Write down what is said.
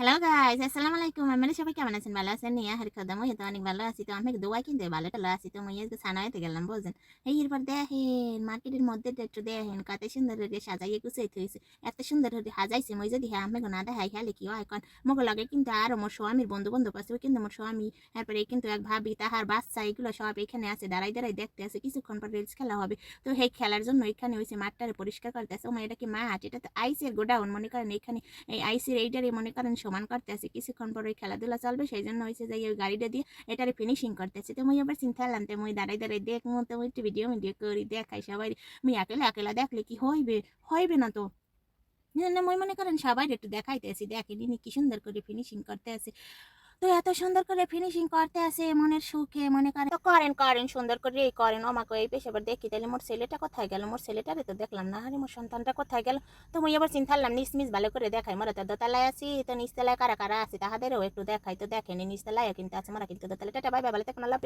Hello guys. Guys আসসালামু আলাইকুম আপনারা সবাই কেমন আছেন ভালো আছেন নিয়ে হারি খাদা মই তো অনেক ভালো আছি তো আমি দোয়া কিনতে ভালো টালো আছি তো মই আজকে সানাইতে গেলাম বুঝছেন এই এরপর দেখেন মার্কেটের মধ্যে একটু দেখেন কত সুন্দর করে সাজাইয়ে গুছাইতে হয়েছে এত সুন্দর করে সাজাইছে মই যদি হ্যাঁ আমি না দেখাই খালি কি হয় কারণ মগো লাগে কিন্তু আরও মোর স্বামীর বন্ধু বান্ধব আছে কিন্তু মোর স্বামী তারপরে কিন্তু এক ভাবি তাহার বাচ্চা এগুলো সব এখানে আছে দাঁড়াই দাঁড়াই দেখতে আছে কিছুক্ষণ পর রিলস খেলা হবে তো সেই খেলার জন্য এখানে হয়েছে মাঠটারে পরিষ্কার করতে আছে ও এটা কি মাঠ এটা তো আইসের গোডাউন মনে করেন এখানে এই আইসির এইটারে মনে করেন সমান করতে আছে কিছুক্ষণ পর ওই খেলাধুলা চলবে সেই জন্য হয়েছে যে ওই গাড়িটা দিয়ে এটারে ফিনিশিং করতেছে। তো মুই আবার চিন্তা করলাম, তো মুই দাঁড়াই দাঁড়াই দেখ তো একটু ভিডিও ভিডিও করি, দেখাই সবাই। মুই একেলা একেলা দেখলে কি হইবে? হইবে না তো। মই মনে করেন সবাই একটু দেখাইতেছি দেখেনি কি সুন্দর করে ফিনিশিং করতে আছে তো এত সুন্দর করে ফিনিশিং করতে আসে মনের সুখে, মনে করেন তো করেন করেন, সুন্দর করে এই করেন। আমাকে এই পেশে এবার দেখি তাহলে মোর ছেলেটা কোথায় গেল? মোর ছেলেটা তো দেখলাম না। আরে, মোর সন্তানটা কোথায় গেল? তো মুই এবার নিস মিস ভালো করে দেখাই। মোরা তো দোতলায় আছি, তো নিস নিচতলায় কারা কারা আছে? তাহাদেরও একটু দেখাই। তো দেখেনি নিস নিচতলায় কিন্তু আছে, মোরা কিন্তু দোতলায়। টাটা, বাই বাই, ভালো থাকুন আল্লাহ